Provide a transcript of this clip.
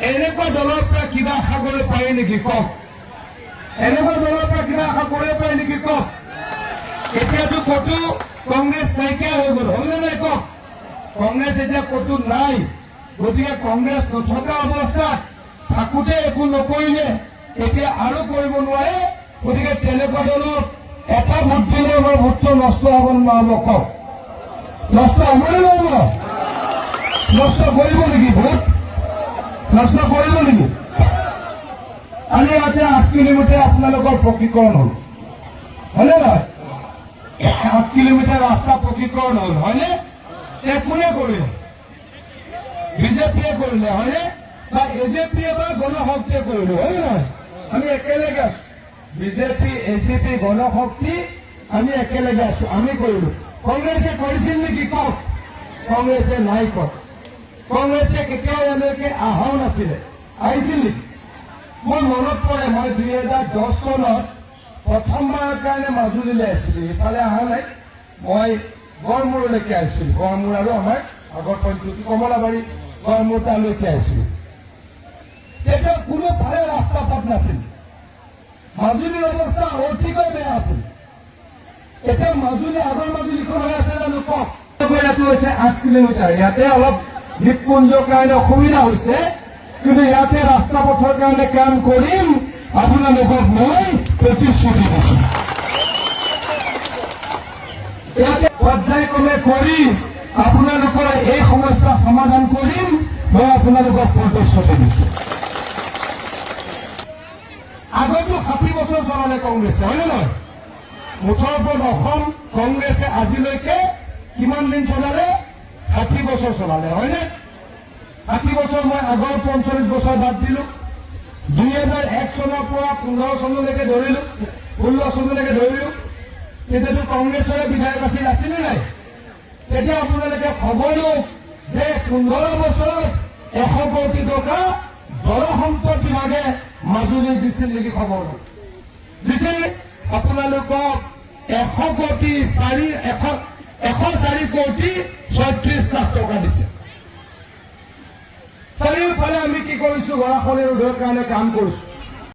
এনেকুৱা দলৰ পৰা কিবা আশা কৰিব পাৰি নেকি? কওক। এনেকুৱা দলৰ পৰা কিবা আশা কৰিব পাৰি নেকি? কওক। এতিয়াতো ক'তো কংগ্ৰেছ নাইকিয়া হৈ গ'ল হ'লনে নাই কওক? কংগ্ৰেছ এতিয়া ক'তো নাই। গতিকে কংগ্ৰেছ নথকা অৱস্থাত থাকোঁতে একো নকৰিলে এতিয়া আৰু কৰিব নোৱাৰে। গতিকে তেনেকুৱা দলত এটা ভোট দিলে আমাৰ ভোটটো নষ্ট হ'ব নহ'ব কওক। নষ্ট হ'বনে নহ'ব নষ্ট কৰিব নেকি ভোট? নষ্ট কৰিব নেকি আজি ইয়াতে আঠ কিলোমিটাৰ আপোনালোকৰ পকীকৰণ হ'ল। হয়নে নহয় আঠ কিলোমিটাৰ ৰাস্তা পকীকৰণ হ'ল হয়নে এ কোনে বিজেপিয়ে কৰিলে হয়নে বা এ জে পিয়ে বা গণশক্তিয়ে কৰিলে হয়নে নহয় আমি একেলগে আছো BJP A G P Ganashakti আমি একেলগে আছো আমি কৰিলো কংগ্ৰেছে কৰিছিল নেকি কওক কংগ্ৰেছে নাই কওক কংগ্ৰেছে কেতিয়াও এনেকে অহাও নাছিলে আহিছিল? নেকি মোৰ মনত পৰে, মই দুই হেজাৰ দহ চনত প্ৰথমবাৰৰ কাৰণে মাজুলীলৈ আহিছিলোঁ। ইফালে অহা নাই, মই গড়মূৰলৈকে আহিছিলোঁ। গড়মূৰ আৰু আমাৰ আগৰ পঞ্চায়ত, কমলাবাৰী গড়মূৰ তালৈকে আহিছিলোঁ। তেতিয়া কোনো ফালে ৰাস্তা পাত নাছিল। মাজুলীৰ অৱস্থা অতিকৈ বেয়া আছিল। এতিয়া মাজুলী আগৰ মাজুলীখন হৈ আছে জানো কওক? ইয়াতো হৈছে আঠ কিলোমিটাৰ ইয়াতে অলপ দ্বীপপুঞ্জৰ কাৰণে অসুবিধা হৈছে কিন্তু ইয়াতে ৰাস্তা পথৰ কাৰণে কাম কৰিম আপোনালোকক মই প্ৰতিশ্ৰুতি দিছোঁ ইয়াতে পৰ্যায়ক্ৰমে কৰি আপোনালোকৰ এই সমস্যা সমাধান কৰিম মই আপোনালোকক প্ৰতিশ্ৰুতি দিছোঁ আগতো ষাঠি বছৰ চলালে কংগ্ৰেছে, হয়নে নহয়? মুঠৰ ওপৰত অসম কংগ্ৰেছে আজিলৈকে কিমান দিন চলালে? ষাঠি বছৰ চলালে, হয়নে? ষাঠি বছৰ মই আগৰ পঞ্চল্লিছ বছৰ বাদ দিলো। দুই হাজাৰ এক চনৰ পৰা পোন্ধৰ চনলৈকে ধৰিলো, ষোল্ল চনলৈকে ধৰিলো। তেতিয়াতো কংগ্ৰেছৰে বিধায়ক আছিল, আছিলে নাই? আপোনালোকে খবৰ লওক যে পোন্ধৰ বছৰত এশ কোটি টকা জলসম্পদ বিভাগে মাজুলীক দিছিল নেকি খবৰ লওক দিছিল, আপোনালোকক এশ কোটি চাৰি, এশ এশ চাৰি কোটি ছয়ত্ৰিশ লাখ টকা দিছে চাৰিওফালে আমি কি কৰিছো গৰাখহনীয়া ৰোধৰ কাৰণে কাম কৰিছো